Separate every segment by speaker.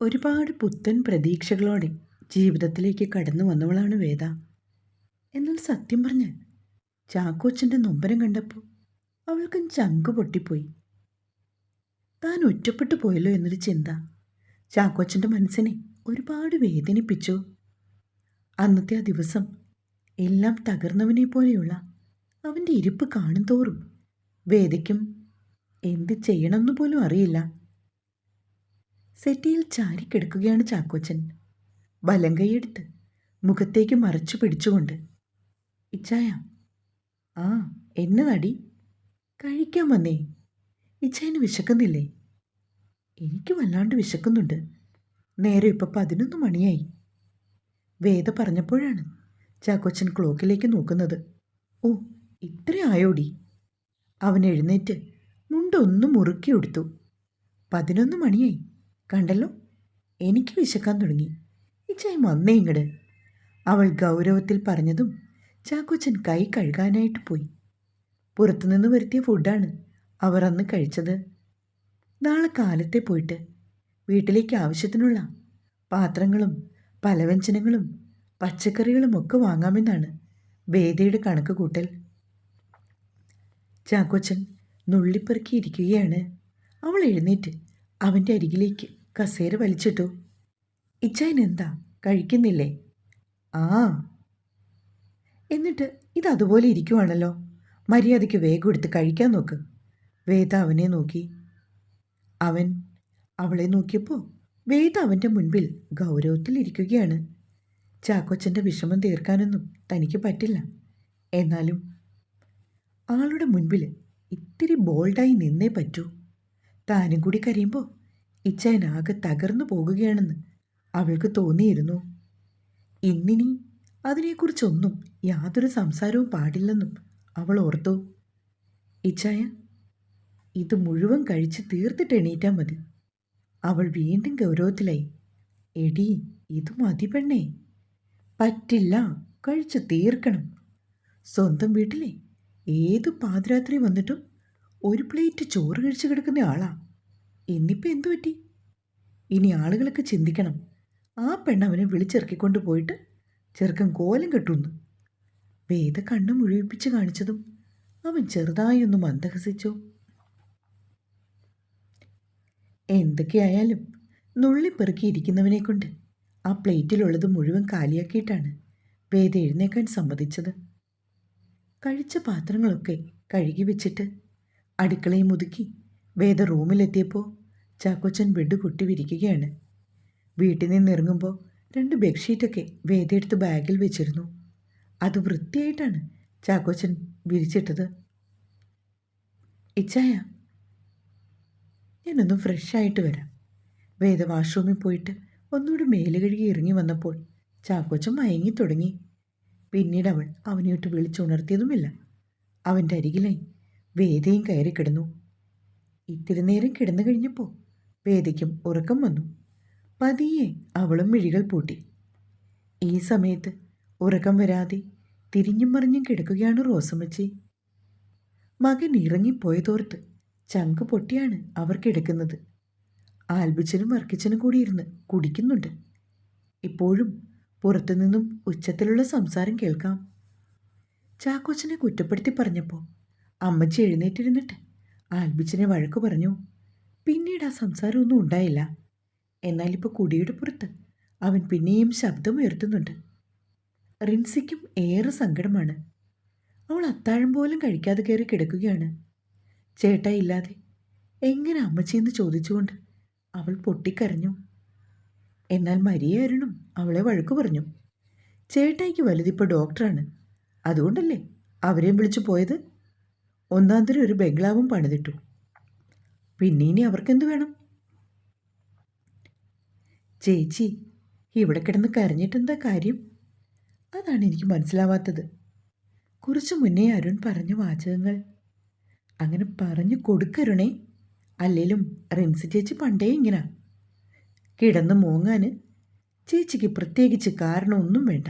Speaker 1: ഒരുപാട് പുത്തൻ പ്രതീക്ഷകളോടെ ജീവിതത്തിലേക്ക് കടന്നു വന്നവളാണ് വേദ. എന്നാൽ സത്യം പറഞ്ഞാൽ ചാക്കോച്ചന്റെ നൊമ്പരം കണ്ടപ്പോൾ അവൾക്കും ചങ്ക് പൊട്ടിപ്പോയി. താൻ ഒറ്റപ്പെട്ടു പോയല്ലോ എന്നൊരു ചിന്ത ചാക്കോച്ചന്റെ മനസ്സിനെ ഒരുപാട് വേദനിപ്പിച്ചു. അന്നത്തെ ആ ദിവസം എല്ലാം തകർന്നവനെ പോലെയുള്ള അവന്റെ ഇരിപ്പ് കാണും തോറും വേദയ്ക്കും എന്ത് ചെയ്യണമെന്ന് പോലും അറിയില്ല. സെറ്റിയിൽ ചാരിക്കിടക്കുകയാണ് ചാക്കോച്ചൻ. വലം കൈയെടുത്ത് മുഖത്തേക്ക് മറച്ചു പിടിച്ചുകൊണ്ട് ഇച്ചായ ആ എന്നതടി കഴിക്കാൻ വന്നേ. ഇച്ചായന് വിശക്കുന്നില്ലേ? എനിക്ക് വല്ലാണ്ട് വിശക്കുന്നുണ്ട്. നേരെ ഇപ്പം പതിനൊന്ന് മണിയായി. വേദ പറഞ്ഞപ്പോഴാണ് ചാക്കോച്ചൻ ക്ലോക്കിലേക്ക് നോക്കുന്നത്. ഓ ഇത്ര ആയോടി. അവൻ എഴുന്നേറ്റ് മുണ്ടൊന്ന് മുറുക്കി എടുത്തു. പതിനൊന്ന് മണിയായി. കണ്ടല്ലോ? എനിക്ക് വിശക്കാൻ തുടങ്ങി. ഇച്ചായി വന്നേ ഇങ്ങട്. അവൾ ഗൗരവത്തിൽ പറഞ്ഞതും ചാക്കോച്ചൻ കൈ കഴുകാനായിട്ട് പോയി. പുറത്തുനിന്ന് വരുത്തിയ ഫുഡാണ് അവർ അന്ന് കഴിച്ചത്. നാളെ കാലത്തെ പോയിട്ട് വീട്ടിലേക്ക് ആവശ്യത്തിനുള്ള പാത്രങ്ങളും പലവ്യഞ്ജനങ്ങളും പച്ചക്കറികളും ഒക്കെ വാങ്ങാമെന്നാണ് വേദയുടെ കണക്ക് കൂട്ടൽ. ചാക്കോച്ചൻ നുള്ളിപ്പെറുക്കിയിരിക്കുകയാണ്. അവൾ എഴുന്നേറ്റ് അവന്റെ അരികിലേക്ക് കസേര വലിച്ചിട്ടു. ഇച്ചായൻ എന്താ കഴിക്കുന്നില്ലേ? ആ. എന്നിട്ട് ഇത് അതുപോലെ ഇരിക്കുവാണല്ലോ. മര്യാദയ്ക്ക് വേഗം എടുത്ത് കഴിക്കാൻ നോക്ക്. വേദ അവനെ നോക്കി. അവൻ അവളെ നോക്കിയപ്പോൾ വേദ അവന്റെ മുൻപിൽ ഗൗരവത്തിൽ ഇരിക്കുകയാണ്. ചാക്കോച്ചന്റെ വിഷമം തീർക്കാനൊന്നും തനിക്ക് പറ്റില്ല. എന്നാലും ആളുടെ മുൻപിൽ ഇത്തിരി ബോൾഡായി നിന്നേ പറ്റൂ. താനും കൂടി കരയുമ്പോൾ ഇച്ചായനാകെ തകർന്നു പോകുകയാണെന്ന് അവൾക്ക് തോന്നിയിരുന്നു. ഇന്നിനി അതിനെക്കുറിച്ചൊന്നും യാതൊരു സംസാരവും പാടില്ലെന്നും അവൾ ഓർത്തു. ഇച്ചായ ഇത് മുഴുവൻ കഴിച്ച് തീർത്തിട്ട് എണീറ്റാൽ മതി. അവൾ വീണ്ടും ഗൗരവത്തിലായി. എടി ഇത് മതി പെണ്ണേ. പറ്റില്ല കഴിച്ച് തീർക്കണം. സ്വന്തം വീട്ടിലെ ഏത് പാതിരാത്രി വന്നിട്ടും ഒരു പ്ലേറ്റ് ചോറ് കഴിച്ചു കിടക്കുന്ന ആളാ. ഇന്നിപ്പോൾ എന്തു പറ്റി? ഇനി ആളുകളൊക്കെ ചിന്തിക്കണം. ആ പെണ്ണവനെ വിളിച്ചിറക്കിക്കൊണ്ട് പോയിട്ട് ചെറുക്കൻ കോലം കെട്ടുന്നു. വേദ കണ്ണു മുഴുവിപ്പിച്ച് കാണിച്ചതും അവൻ ചെറുതായി ഒന്ന് മന്ദഹസിച്ചു. എന്തൊക്കെയായാലും നുള്ളിപ്പെറുക്കിയിരിക്കുന്നവനെ കൊണ്ട് ആ പ്ലേറ്റിലുള്ളത് മുഴുവൻ കാലിയാക്കിയിട്ടാണ് വേദ എഴുന്നേക്കാൻ സമ്മതിച്ചത്. കഴിച്ച പാത്രങ്ങളൊക്കെ കഴുകി വെച്ചിട്ട് അടുക്കളയും ഒതുക്കി വേദ റൂമിലെത്തിയപ്പോൾ ചാക്കോച്ചൻ ബെഡ് പൊട്ടി വിരിക്കുകയാണ് വീട്ടിൽ നിന്ന് ഇറങ്ങുമ്പോൾ രണ്ട് ബെഡ്ഷീറ്റൊക്കെ വേദിയെടുത്ത് ബാഗിൽ വെച്ചിരുന്നു. അത് വൃത്തിയായിട്ടാണ് ചാക്കോച്ചൻ വിരിച്ചിട്ടത്. ഇച്ചായ ഞാനൊന്ന് ഫ്രഷായിട്ട് വരാം. വേദ വാഷ്റൂമിൽ പോയിട്ട് ഒന്നുകൂടി മേൽ കഴുകി ഇറങ്ങി വന്നപ്പോൾ ചാക്കോച്ചൻ മയങ്ങി തുടങ്ങി. പിന്നീട് അവൾ അവനെയൊട്ട് വിളിച്ചുണർത്തിയതുമില്ല. അവന്റെ അരികിലായി വേദയും കയറി കിടന്നു ഇത്തിരി നേരം കിടന്നു കഴിഞ്ഞപ്പോൾ വേദയ്ക്കും ഉറക്കം വന്നു. പതിയെ അവളും മിഴികൾ പൂട്ടി. ഈ സമയത്ത് ഉറക്കം വരാതെ തിരിഞ്ഞും മറിഞ്ഞും കിടക്കുകയാണ് റോസമ്മച്ചി. മകൻ ഇറങ്ങിപ്പോയതോർത്ത് ചങ്ക് പൊട്ടിയാണ് അവർ കിടക്കുന്നത്. ആൽബിച്ചനും വർക്കിച്ചനും കൂടി ഇരുന്ന് കുടിക്കുന്നുണ്ട്. ഇപ്പോഴും പുറത്തുനിന്നും ഉച്ചത്തിലുള്ള സംസാരം കേൾക്കാം. ചാക്കോച്ചനെ കുറ്റപ്പെടുത്തി പറഞ്ഞപ്പോൾ അമ്മച്ചി എഴുന്നേറ്റിരുന്നിട്ട് ആൽബിച്ചനെ വഴക്കു പറഞ്ഞു. പിന്നീട് ആ സംസാരമൊന്നും ഉണ്ടായില്ല. എന്നാലിപ്പോൾ കുടിയുടെ പുറത്ത് അവൻ പിന്നെയും ശബ്ദമുയർത്തുന്നുണ്ട്. റിൻസിക്കും ഏറെ സങ്കടമാണ്. അവൾ അത്താഴം പോലും കഴിക്കാതെ കയറി കിടക്കുകയാണ്. ചേട്ടാ ഇല്ലാതെ എങ്ങനെ അമ്മച്ചിയെന്ന് ചോദിച്ചുകൊണ്ട് അവൾ പൊട്ടിക്കരഞ്ഞു. എന്നാൽ മരിയ അരുണും അവളെ വഴക്കു പറഞ്ഞു. ചേട്ടായിക്ക് വലുതിപ്പോൾ ഡോക്ടറാണ്. അതുകൊണ്ടല്ലേ അവരെയും വിളിച്ചു പോയത്? ഒന്നാം തരം ഒരു ബംഗ്ലാവും പണിതിട്ടു. പിന്നെ ഇനി അവർക്കെന്ത് വേണം? ചേച്ചി ഇവിടെ കിടന്ന് കരഞ്ഞിട്ടെന്താ കാര്യം? അതാണ് എനിക്ക് മനസ്സിലാവാത്തത്. കുറച്ചു മുന്നേ അരുൺ പറഞ്ഞ വാചകങ്ങൾ. അങ്ങനെ പറഞ്ഞു കൊടുക്കരുണേ അല്ലേലും റിൻസി ചേച്ചി പണ്ടേ ഇങ്ങനെ. കിടന്ന് മോങ്ങാന് ചേച്ചിക്ക് പ്രത്യേകിച്ച് കാരണമൊന്നും വേണ്ട.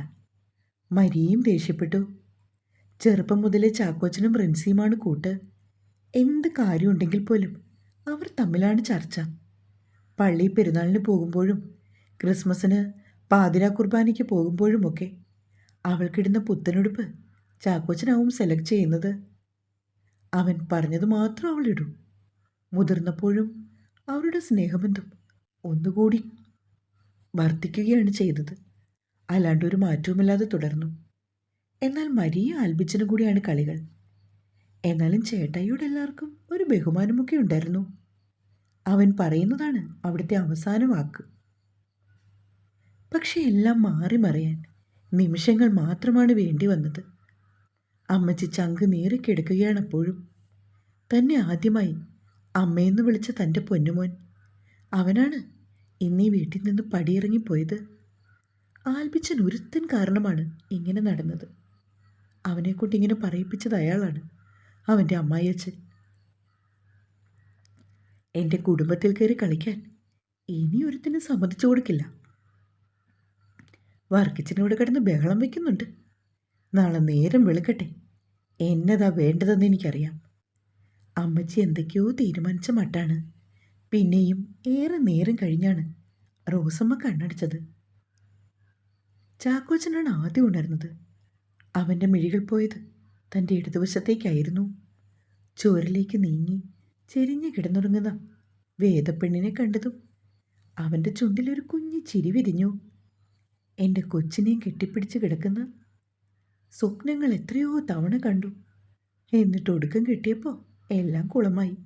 Speaker 1: മരിയും ദേഷ്യപ്പെട്ടു. ചെറുപ്പം മുതലേ ചാക്കോച്ചനും റിൻസിയുമാണ് കൂട്ട്. എന്ത് കാര്യമുണ്ടെങ്കിൽ പോലും അവർ തമ്മിലാണ് ചർച്ച. പള്ളി പെരുന്നാളിന് പോകുമ്പോഴും ക്രിസ്മസിന് പാതിര കുർബാനയ്ക്ക് പോകുമ്പോഴുമൊക്കെ അവൾക്കിടുന്ന പുത്തനുടുപ്പ് ചാക്കോച്ചനാവും സെലക്ട് ചെയ്യുന്നത്. അവൻ പറഞ്ഞത് മാത്രം അവൾ ഇടൂ. മുതിർന്നപ്പോഴും അവരുടെ സ്നേഹബന്ധം ഒന്നുകൂടി വർദ്ധിക്കുകയാണ് ചെയ്തത്. അല്ലാണ്ട് ഒരു മാറ്റവുമില്ലാതെ തുടർന്നു. എന്നാൽ മരിയ ആൽബിച്ചിനും കൂടിയാണ് കളികൾ. എന്നാലും ചേട്ടായിയോട് എല്ലാവർക്കും ഒരു ബഹുമാനമൊക്കെ ഉണ്ടായിരുന്നു. അവൻ പറയുന്നതാണ് അവിടുത്തെ അവസാന വാക്ക്. പക്ഷെ എല്ലാം മാറി മറിയാൻ നിമിഷങ്ങൾ മാത്രമാണ് വേണ്ടി വന്നത്. അമ്മച്ചി ചങ്ക് നീറിക്കിടക്കുകയാണ് അപ്പോഴും. തന്നെ ആദ്യമായി അമ്മയെന്ന് വിളിച്ച തന്റെ പൊന്നുമോൻ. അവനാണ് ഇന്നീ വീട്ടിൽ നിന്ന് പടിയിറങ്ങിപ്പോയത് ആൽബിച്ചൻ ഒരുത്തൻ കാരണമാണ് ഇങ്ങനെ നടന്നത്. അവനെക്കൊണ്ട് ഇങ്ങനെ പറയിപ്പിച്ചത് അയാളാണ്. അവന്റെ അമ്മായിയച്ഛൻ. എന്റെ കുടുംബത്തിൽ കയറി കളിക്കാൻ ഇനി ഒരുത്തിനും സമ്മതിച്ചു കൊടുക്കില്ല. വർക്കിച്ചനോട് കിടന്ന് ബഹളം വയ്ക്കുന്നുണ്ട് നാളെ നേരം വെളുക്കട്ടെ. എന്നതാ വേണ്ടതെന്ന് എനിക്കറിയാം. അമ്മച്ചി എന്തൊക്കെയോ തീരുമാനിച്ച മട്ടാണ്. പിന്നെയും ഏറെ നേരം കഴിഞ്ഞാണ് റോസമ്മ കണ്ണടിച്ചത്. ചാക്കോച്ചനാണ് ആദ്യം ഉണർന്നത്. അവന്റെ മിഴികൾ പോയത് തന്റെ ഇടതുവശത്തേക്കായിരുന്നു. ചോരിലേക്ക് നീങ്ങി ചെരിഞ്ഞു കിടന്നുറങ്ങുന്ന വേദപ്പെണ്ണിനെ കണ്ടതും അവന്റെ ചുണ്ടിലൊരു കുഞ്ഞു ചിരി വിരിഞ്ഞു. എന്റെ കൊച്ചിനെയും കെട്ടിപ്പിടിച്ച് കിടക്കുന്ന സ്വപ്നങ്ങൾ എത്രയോ തവണ കണ്ടു. എന്നിട്ട് ഒടുക്കം കിട്ടിയപ്പോൾ എല്ലാം കുളമായി.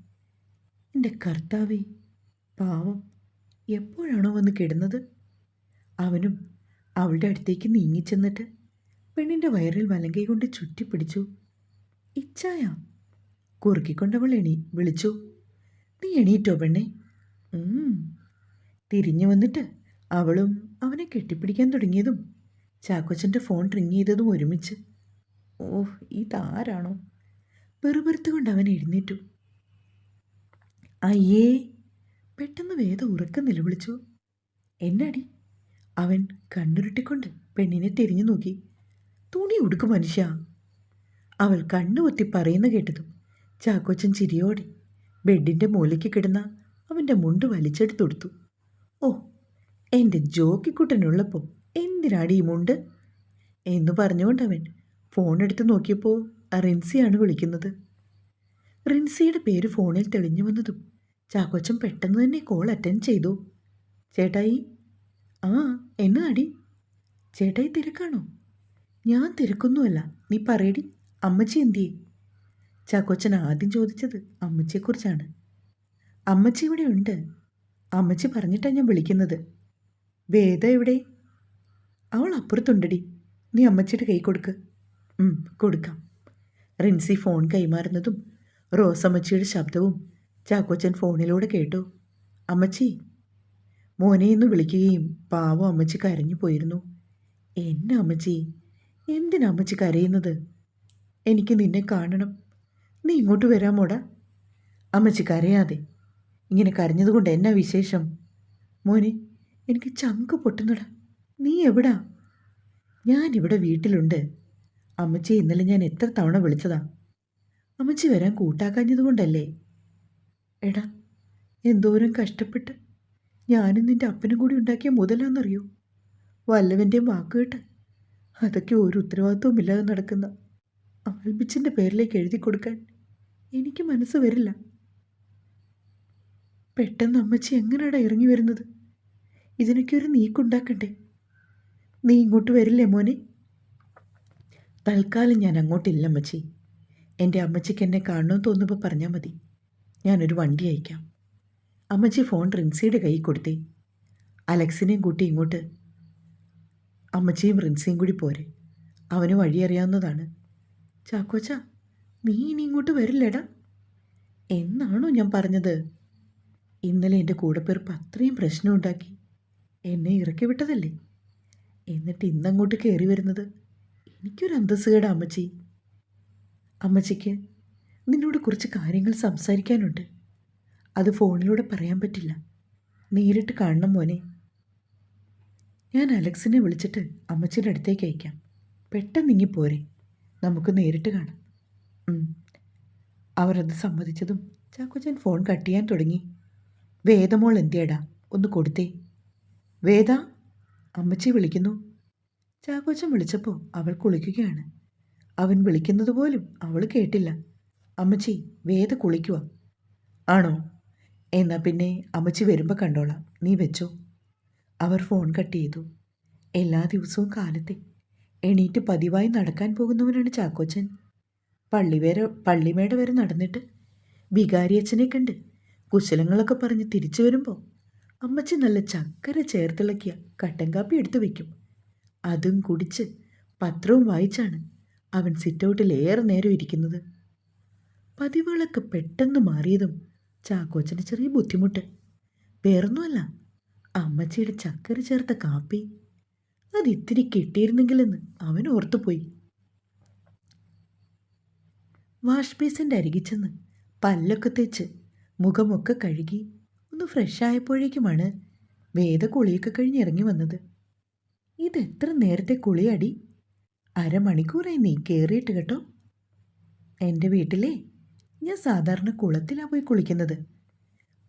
Speaker 1: എന്റെ കർത്താവേ പാവം എപ്പോഴാണോ വന്ന് കിടന്നത്? അവനും അവളുടെ അടുത്തേക്ക് നീങ്ങിച്ചെന്നിട്ട് പെണ്ണിന്റെ വയറിൽ വലങ്കൈ കൊണ്ട് ചുറ്റിപ്പിടിച്ചു ഇച്ചായ കുറുക്കിക്കൊണ്ടവൾ എണീ വിളിച്ചു. നീ എണീറ്റോ പെണ്ണെ. തിരിഞ്ഞു വന്നിട്ട് അവളും അവനെ കെട്ടിപ്പിടിക്കാൻ തുടങ്ങിയതും ചാക്കോച്ചന്റെ ഫോൺ റിങ് ചെയ്തതും ഒരുമിച്ച്. ഓഹ് ഇതാരാണോ? വെറുപെറുത്തുകൊണ്ട് അവൻ എഴുന്നേറ്റു. അയ്യേ പെട്ടെന്ന് വേദ ഉറക്കം നിലവിളിച്ചു. എന്നടി? അവൻ കണ്ണുരുട്ടിക്കൊണ്ട് പെണ്ണിനെ തിരിഞ്ഞു നോക്കി. തുണി ഉടുക്കും മനുഷ്യ. അവൾ കണ്ണുപൊത്തി പറയുന്ന കേട്ടതും ചാക്കോച്ചൻ ചിരിയോടെ ബെഡിന്റെ മൂലയ്ക്ക് കിടന്ന അവന്റെ മുണ്ട് വലിച്ചെടുത്തൊടുത്തു ഓ എന്റെ ജോക്കിക്കുട്ടനുള്ളപ്പോൾ എന്തിനാടി ഈ മുണ്ട്? എന്ന് പറഞ്ഞുകൊണ്ടവൻ ഫോൺ എടുത്തു നോക്കിയപ്പോൾ റിൻസിയാണ് വിളിക്കുന്നത്. റിൻസിയുടെ പേര് ഫോണിൽ തെളിഞ്ഞു വന്നതും ചാക്കോച്ചൻ പെട്ടെന്ന് തന്നെ കോൾ അറ്റൻഡ് ചെയ്തു. ചേട്ടായി. ആ എന്നാടി? ചേട്ടായി തിരക്കാണോ? ഞാൻ തിരക്കൊന്നുമല്ല. നീ പറയടി. അമ്മച്ചി എന്തിയെ? ചാക്കോച്ചൻ ആദ്യം ചോദിച്ചത് അമ്മച്ചിയെക്കുറിച്ചാണ്. അമ്മച്ചി ഇവിടെ ഉണ്ട്. അമ്മച്ചി പറഞ്ഞിട്ടാണ് ഞാൻ വിളിക്കുന്നത്. വേദ എവിടെ അവൾ അപ്പുറത്തുണ്ടടി. നീ അമ്മച്ചിയുടെ കൈ കൊടുക്ക്. കൊടുക്കാം. റിൻസി ഫോൺ കൈമാറുന്നതും റോസമ്മച്ചിയുടെ ശബ്ദവും ചാക്കോച്ചൻ ഫോണിലൂടെ കേട്ടു. അമ്മച്ചി മോനെ എന്ന് വിളിക്കുകയും പാവം അമ്മച്ചി കരഞ്ഞു പോയിരുന്നു. എന്നെ അമ്മച്ചി എന്തിനാ അമ്മച്ചി കരയുന്നത്? എനിക്ക് നിന്നെ കാണണം. നീ ഇങ്ങോട്ട് വരാമോടാ അമ്മച്ചി കരയാതെ. ഇങ്ങനെ കരഞ്ഞതുകൊണ്ട് എന്നാ വിശേഷം? മോനെ എനിക്ക് ചങ്ക് പൊട്ടുന്നടാ. നീ എവിടാ? ഞാനിവിടെ വീട്ടിലുണ്ട്. അമ്മച്ചി ഇന്നലെ ഞാൻ എത്ര തവണ വിളിച്ചതാ? അമ്മച്ചി വരാൻ കൂട്ടാക്കാഞ്ഞതുകൊണ്ടല്ലേ? എടാ എന്തോരം കഷ്ടപ്പെട്ട്. ഞാനും നിന്റെ അപ്പനും കൂടി ഉണ്ടാക്കിയ മുതലാന്നറിയോ? വല്ലവന്റെയും വാക്ക് കേട്ട് അതൊക്കെ ഒരു ഉത്തരവാദിത്വവും ഇല്ലാതെ നടക്കുന്ന ആൽബിച്ചിന്റെ പേരിലേക്ക് എഴുതി കൊടുക്കാൻ എനിക്ക് മനസ്സ് വരില്ല. പെട്ടെന്ന് അമ്മച്ചി എങ്ങനെയാടാ ഇറങ്ങി വരുന്നത്? ഇതിനൊക്കെ ഒരു നീക്കുണ്ടാക്കണ്ടേ? നീ ഇങ്ങോട്ട് വരില്ലേ മോനെ? തൽക്കാലം ഞാൻ അങ്ങോട്ടില്ല അമ്മച്ചി. എന്റെ അമ്മച്ചിക്ക് എന്നെ കാണണമെന്ന് തോന്നുമ്പോൾ പറഞ്ഞാൽ മതി. ഞാനൊരു വണ്ടി അയക്കാം. അമ്മച്ചി ഫോൺ റിൻസിയുടെ കയ്യിൽ കൊടുത്തേ. അലക്സിനെയും കൂട്ടി ഇങ്ങോട്ട് അമ്മച്ചിയും റിൻസിയും കൂടി പോരെ. അവന് വഴി അറിയാവുന്നതാണ്. ചാക്കോച്ച നീ ഇനി ഇങ്ങോട്ട് വരില്ലടാ. എന്നാണോ ഞാൻ പറഞ്ഞത്? ഇന്നലെ എന്റെ കൂടെപ്പിറപ്പ് അത്രയും പ്രശ്നമുണ്ടാക്കി എന്നെ ഇറക്കി വിട്ടതല്ലേ? എന്നിട്ട് ഇന്നങ്ങോട്ട് കയറി വരുന്നത്? എനിക്കൊരു അന്തസ്സുകേട അമ്മച്ചി. അമ്മച്ചിക്ക് നിന്നോട് കുറച്ച് കാര്യങ്ങൾ സംസാരിക്കാനുണ്ട്. അത് ഫോണിലൂടെ പറയാൻ പറ്റില്ല. നേരിട്ട് കാണണം മോനെ. ഞാൻ അലക്സിനെ വിളിച്ചിട്ട് അമ്മച്ചിയുടെ അടുത്തേക്ക് അയക്കാം. പെട്ടെന്ന് ഇങ്ങി പോരെ നമുക്ക് നേരിട്ട് കാണാം. അവരത് സമ്മതിച്ചതും ചാക്കോച്ചൻ ഫോൺ കട്ട് ചെയ്യാൻ തുടങ്ങി. വേദമോൾ എന്തിയടാ? ഒന്ന് കൊടുത്തേ. വേദ അമ്മച്ചി വിളിക്കുന്നു. ചാക്കോച്ചൻ വിളിച്ചപ്പോൾ അവൾ കുളിക്കുകയാണ്. അവൻ വിളിക്കുന്നത് പോലും അവൾ കേട്ടില്ല. അമ്മച്ചി വേദ കുളിക്കുക ആണോ? എന്നാൽ പിന്നെ അമ്മച്ചി വരുമ്പോൾ കണ്ടോളാം. നീ വെച്ചോ. അവർ ഫോൺ കട്ട് ചെയ്തു. എല്ലാ ദിവസവും കാലത്തെ എണീറ്റ് പതിവായി നടക്കാൻ പോകുന്നവനാണ് ചാക്കോച്ചൻ. പള്ളി വരെ പള്ളിമേട വരെ നടന്നിട്ട് വികാരിയച്ഛനെ കണ്ട് കുശലങ്ങളൊക്കെ പറഞ്ഞ് തിരിച്ചു വരുമ്പോൾ അമ്മച്ചി നല്ല ചക്കര ചേർത്തിളക്കിയ കട്ടൻ കാപ്പി എടുത്തു വയ്ക്കും അതും കുടിച്ച് പത്രവും വായിച്ചാണ് അവൻ സിറ്റൗട്ടിൽ ഏറെ നേരം ഇരിക്കുന്നത്. പതിവുകളൊക്കെ പെട്ടെന്ന് മാറിയതും ചാക്കോച്ചന് ചെറിയ ബുദ്ധിമുട്ട്. വേറൊന്നുമല്ല അമ്മച്ചിയുടെ ചക്കര ചേർത്ത കാപ്പി. അത് ഇത്തിരി കിട്ടിയിരുന്നെങ്കിലെന്ന് അവൻ ഓർത്തുപോയി. വാഷ് ബേസിന്റെ അരികിൽ ചെന്ന് പല്ലൊക്കെ തേച്ച് മുഖമൊക്കെ കഴുകി ഒന്ന് ഫ്രഷ് ആയപ്പോഴേക്കുമാണ് വേദ കുളിയൊക്കെ കഴിഞ്ഞ് ഇറങ്ങി വന്നത്. ഇത് എത്ര നേരത്തെ കുളിയടി? അരമണിക്കൂറായി നീ കയറിയിട്ട് കേട്ടോ. എന്റെ വീട്ടിലെ ഞാൻ സാധാരണ കുളത്തിലാണ് പോയി കുളിക്കുന്നത്.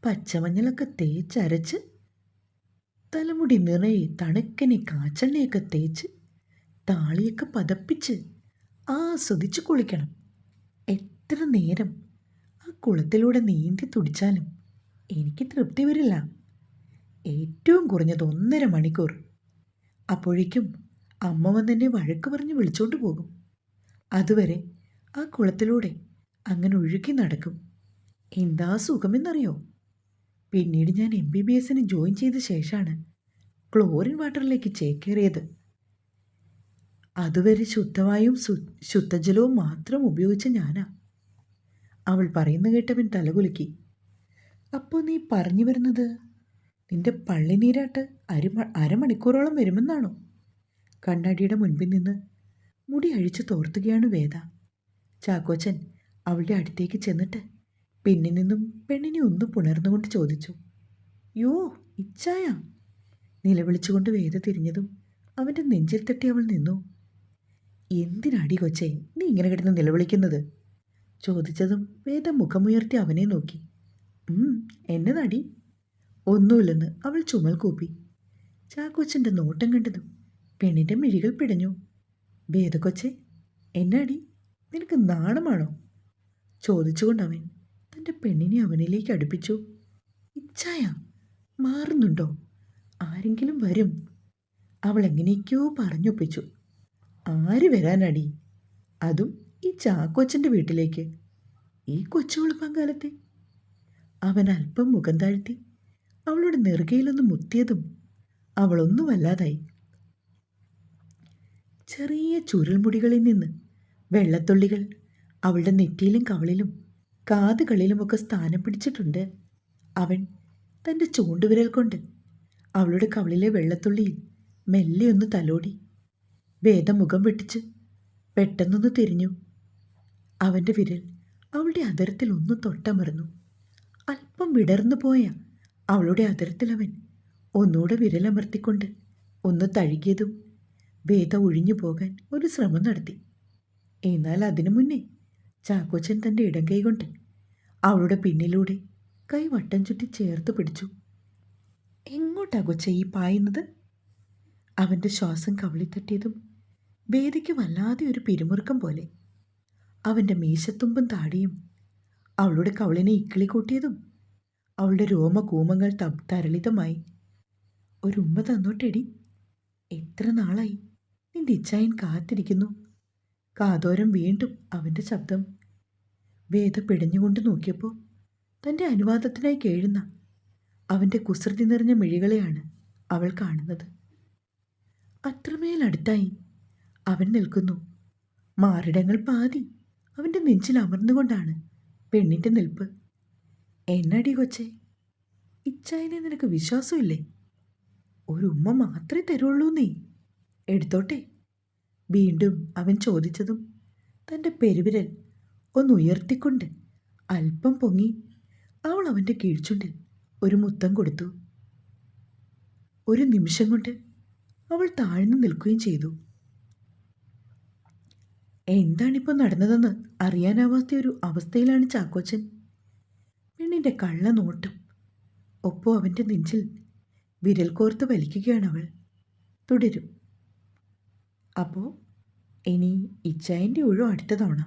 Speaker 1: പച്ചമഞ്ഞളൊക്കെ തേച്ചരച്ച് തലമുടി നിറയെ തണുക്കനെ കാച്ചെണ്ണയൊക്കെ തേച്ച് താളിയൊക്കെ പതപ്പിച്ച് ആസ്വദിച്ച് കുളിക്കണം. എത്ര നേരം ആ കുളത്തിലൂടെ നീന്തി തുടിച്ചാലും എനിക്ക് തൃപ്തി വരില്ല. ഏറ്റവും കുറഞ്ഞത് ഒന്നര മണിക്കൂർ. അപ്പോഴേക്കും അമ്മ വന്നെന്നെ വഴക്ക് പറഞ്ഞ് വിളിച്ചോണ്ട് പോകും. അതുവരെ ആ കുളത്തിലൂടെ അങ്ങനെ ഒഴുകി നടക്കും. എന്താ സുഖമെന്നറിയോ? പിന്നീട് ഞാൻ എം ബി ബി എസിന് ജോയിൻ ചെയ്ത ശേഷമാണ് ക്ലോറിൻ വാട്ടറിലേക്ക് ചേക്കേറിയത്. അതുവരെ ശുദ്ധവായും ശുദ്ധജലവും മാത്രം ഉപയോഗിച്ച ഞാനാ. അവൾ പറയുന്ന കേട്ടവൻ തലകുലുക്കി. അപ്പോൾ നീ പറഞ്ഞു വരുന്നത് നിന്റെ പള്ളി നീരാട്ട് അരമ അരമണിക്കൂറോളം വരുമെന്നാണോ? കണ്ണാടിയുടെ മുൻപിൽ നിന്ന് മുടി അഴിച്ചു തോർത്തുകയാണ് വേദ. ചാക്കോച്ചൻ അവളുടെ അടുത്തേക്ക് ചെന്നിട്ട് പിന്നിൽ നിന്നും പെണ്ണിനെ ഒന്ന് പുണർന്നുകൊണ്ട് ചോദിച്ചു യോ ഇച്ചായ? നിലവിളിച്ചുകൊണ്ട് വേദ തിരിഞ്ഞതും അവന്റെ നെഞ്ചിൽ തട്ടി അവൾ നിന്നു. എന്തിനാടി കൊച്ചേ നീ ഇങ്ങനെ കിടന്ന് നിലവിളിക്കുന്നത്? ചോദിച്ചതും വേദ മുഖമുയർത്തി അവനെ നോക്കി. എന്നെ എന്നതാടി? ഒന്നുമില്ലെന്ന് അവൾ ചുമൽ കൂപ്പി. ചാക്കോച്ചന്റെ നോട്ടം കണ്ടതും പെണ്ണിന്റെ മിഴികൾ പിടഞ്ഞു. വേദക്കൊച്ചെ എന്നാടി? നിനക്ക് നാണമാണോ? ചോദിച്ചുകൊണ്ടവൻ തന്റെ പെണ്ണിനെ അവനിലേക്ക് അടുപ്പിച്ചു. ഇച്ഛായ മാറുന്നുണ്ടോ? ആരെങ്കിലും വരും. അവൾ എങ്ങനെയൊക്കെയോ പറഞ്ഞൊപ്പിച്ചു. ആര് വരാനടി? അതും ഈ ചാക്കോച്ചന്റെ വീട്ടിലേക്ക്. ഈ കൊച്ചുവെളുപ്പം കാലത്തെ അവൻ അല്പം മുഖം താഴ്ത്തി അവളുടെ നെറുകയിലൊന്ന് മുത്തിയതും അവളൊന്നും വല്ലാതായി ചെറിയ ചുരുൾമുടികളിൽ നിന്ന് വെള്ളത്തുള്ളികൾ അവളുടെ നെറ്റിയിലും കവളിലും കാതുകളിലുമൊക്കെ സ്ഥാനം പിടിച്ചിട്ടുണ്ട് അവൻ തന്റെ ചൂണ്ടുവിരൽ കൊണ്ട് അവളുടെ കവളിലെ വെള്ളത്തുള്ളിയിൽ മെല്ലെ ഒന്ന് തലോടി വേദം മുഖം വെട്ടിച്ച് പെട്ടെന്നൊന്ന് തിരിഞ്ഞു. അവന്റെ വിരൽ അവളുടെ അതിരത്തിൽ ഒന്ന് തൊട്ടമർന്നു. അല്പം വിടർന്നു പോയ അവളുടെ അതിരത്തിൽ അവൻ ഒന്നുകൂടെ വിരലമർത്തിക്കൊണ്ട് ഒന്ന് തഴുകിയതും വേദ ഒഴിഞ്ഞു പോകാൻ ഒരു ശ്രമം നടത്തി. എന്നാൽ അതിനു മുന്നേ ചാക്കോച്ചൻ തന്റെ ഇടം കൈ കൊണ്ട് അവളുടെ പിന്നിലൂടെ കൈ വട്ടം ചുറ്റി ചേർത്ത് പിടിച്ചു. എങ്ങോട്ടാ കൊച്ച ഈ പായുന്നത്? അവന്റെ ശ്വാസം കവിളിത്തട്ടിയതും വേദിക്ക് വല്ലാതെ ഒരു പിരിമുറുക്കം പോലെ. അവന്റെ മീശത്തുമ്പും താടിയും അവളുടെ കവളിനെ ഇക്കിളി കൂട്ടിയതും അവളുടെ രോമകൂമങ്ങൾ തരളിതമായി. ഒരു ഉമ്മ തന്നോട്ടെടി. എത്ര നാളായി? നിന്റെ ഇച്ചായൻ കാത്തിരിക്കുന്നു. കാതോരം വീണ്ടും അവന്റെ ശബ്ദം വേദ പിടഞ്ഞുകൊണ്ട് നോക്കിയപ്പോൾ തന്റെ അനുവാദത്തിനായി കേഴുന്ന അവന്റെ കുസൃതി നിറഞ്ഞ മിഴികളെയാണ് അവൾ കാണുന്നത്. അത്രമേൽ അടുത്തായി അവൻ നിൽക്കുന്നു. മാറിടങ്ങൾ പാതി അവന്റെ നെഞ്ചിൽ അമർന്നുകൊണ്ടാണ് പെണ്ണിന്റെ നിൽപ്പ്. എന്നടി കൊച്ചേ ഇച്ചായനെ നിനക്ക് വിശ്വാസമില്ലേ? ഒരു ഉമ്മ മാത്രമേ തരുള്ളൂ നീ എടുത്തോട്ടെ. വീണ്ടും അവൻ ചോദിച്ചതും തന്റെ പെരുവിരൽ ഒന്ന് ഉയർത്തിക്കൊണ്ട് അല്പം പൊങ്ങി അവൾ അവന്റെ കീഴ്ച്ചുണ്ടിൽ ഒരു മുത്തം കൊടുത്തു. ഒരു നിമിഷം കൊണ്ട് അവൾ താഴ്ന്നു നിൽക്കുകയും ചെയ്തു. എന്താണിപ്പോൾ നടന്നതെന്ന് അറിയാനാവാത്ത ഒരു അവസ്ഥയിലാണ് ചാക്കോച്ചൻ. പെണ്ണിന്റെ കള്ള നോട്ടം ഒപ്പം അവന്റെ നെഞ്ചിൽ വിരൽ കോർത്ത് വലിക്കുകയാണ് അവൾ. തുടരും. അപ്പോൾ ഇനി ഇച്ചായന്റെ ഊഴം അടുത്ത തവണ.